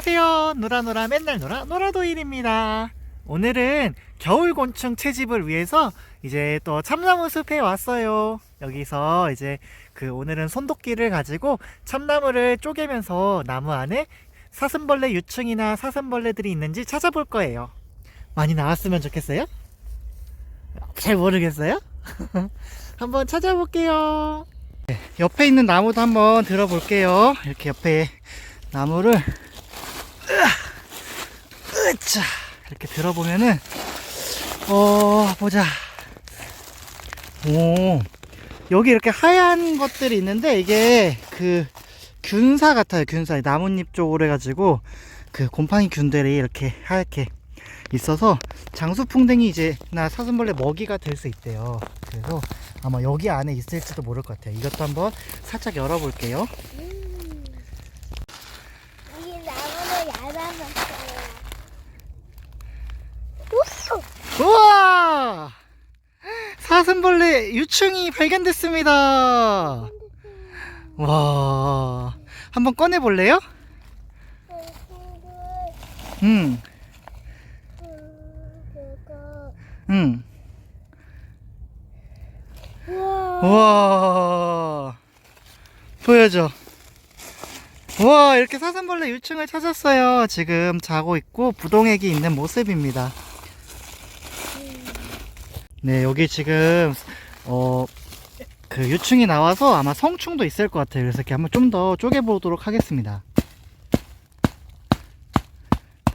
안녕하세요. 노라노라 맨날 노라 노라도일입니다. 오늘은 겨울 곤충 채집을 위해서 이제 또 참나무 숲에 왔어요. 여기서 이제 그 오늘은 손도끼를 가지고 참나무를 쪼개면서 나무 안에 사슴벌레 유충이나 사슴벌레들이 있는지 찾아볼 거예요. 많이 나왔으면 좋겠어요? 잘 모르겠어요? 한번 찾아볼게요. 네, 옆에 있는 나무도 한번 들어볼게요. 이렇게 옆에 나무를 으차 이렇게 들어보면은 어 보자. 오 여기 이렇게 하얀 것들이 있는데 이게 그 균사 같아요. 균사 나뭇잎 쪽으로 해가지고 그 곰팡이 균들이 이렇게 하얗게 있어서 장수풍뎅이 이제 나 사슴벌레 먹이가 될 수 있대요. 그래서 아마 여기 안에 있을지도 모를 것 같아요. 이것도 한번 살짝 열어볼게요. 이 나무를 얇아봤어요. 우와! 사슴벌레 유충이 발견됐습니다. 와, 한번 꺼내 볼래요? 응, 응. 우와, 보여줘. 우와, 이렇게 사슴벌레 유충을 찾았어요. 지금 자고 있고 부동액이 있는 모습입니다. 네, 여기 지금 어. 그 유충이 나와서 아마 성충도 있을 것 같아요. 그래서 이렇게 한번 좀 더 쪼개 보도록 하겠습니다.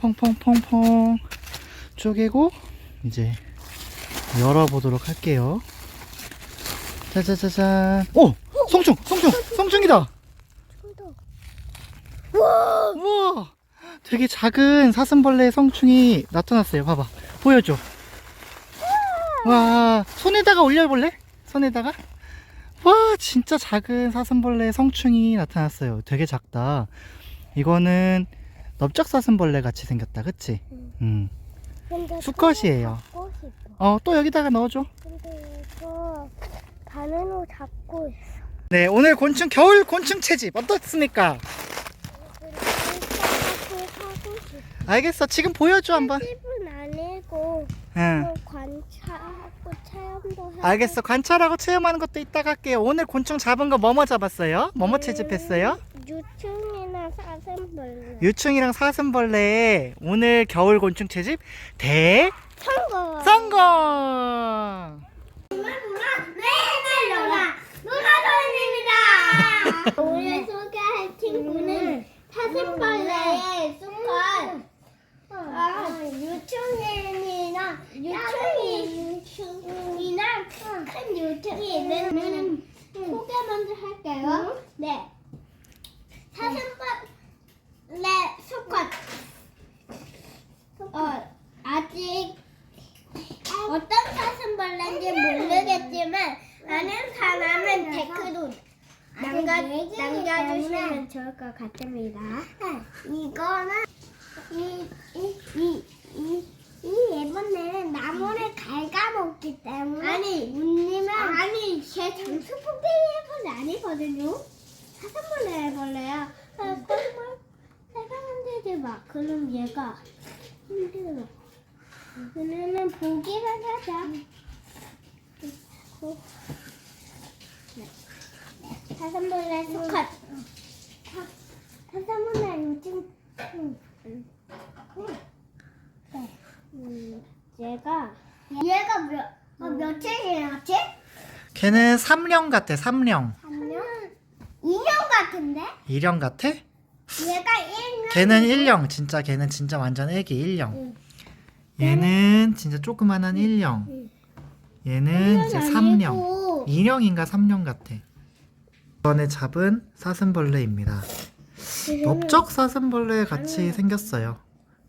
퐁퐁퐁퐁 쪼개고 이제 열어보도록 할게요. 짜자자잔. 오! 성충! 성충! 성충이다! 우와. 우와! 되게 작은 사슴벌레 성충이 나타났어요. 봐봐. 보여줘. 와, 손에다가 올려볼래? 손에다가? 와, 진짜 작은 사슴벌레 성충이 나타났어요. 되게 작다. 이거는 넓적 사슴벌레 같이 생겼다. 그치? 음. 근데 수컷이에요. 어, 또 여기다가 넣어줘. 근데 이거 바늘로 잡고 있어. 네, 오늘 곤충, 겨울 곤충 채집 어떻습니까? 알겠어. 지금 보여줘, 한번. 응. 관찰하고 체험도 해. 알겠어. 관찰하고 체험하는 것도 이따가 할게요. 오늘 곤충 잡은 거 뭐뭐 잡았어요? 뭐뭐 채집했어요? 유충이나 사슴벌레. 유충이랑 사슴벌레 오늘 겨울 곤충 채집 대 성공. 성공! 네네 누나 누나도입니다. 오늘 소개할 친구는 사슴벌레의 수컷 아, 유충이나 유충이 유충이나 큰 있는 소개 먼저 할게요. 네. 사슴벌레 수컷 어 아직 어떤 사슴벌레인지 모르겠지만 아는 사람은 댓글로 남겨, 남겨주시면 좋을 것 같습니다. 이거는 이, 이, 이, 이, 이 예번에는 나무를 갉아먹기 때문에 아니 장수풍뎅이 해벌레 아니거든요. 사슴벌레 해벌레야. 사슴벌 사랑한데도 막 그럼 얘가 힘들어. 그러면 보기를 하자. 고. 네. 사슴벌레 수컷. 사- 사슴벌레 요즘 음, 음. 네. 음, 얘가 얘가 몇 어, 며칠이었지? 걔는 삼령 같아, 삼령. 3년? 2년 같은데? 일령 같아? 얘가 1년. 걔는 일령. 진짜 걔는 진짜 완전 애기 일령. 응. 얘는 진짜 조그만한 일령. 응. 얘는 이제 삼령. 아니고. 이령인가 삼령 같아. 이번에 잡은 사슴벌레입니다. 넓적 사슴벌레 같이 생겼어요.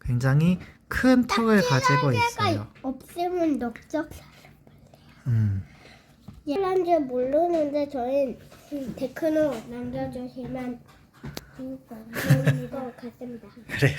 굉장히 큰 턱을 가지고 있어요. 없으면 넓적 음. 얘란 줄 모르는데 저희 댓글로 남겨주시면 것 같습니다. 그래요.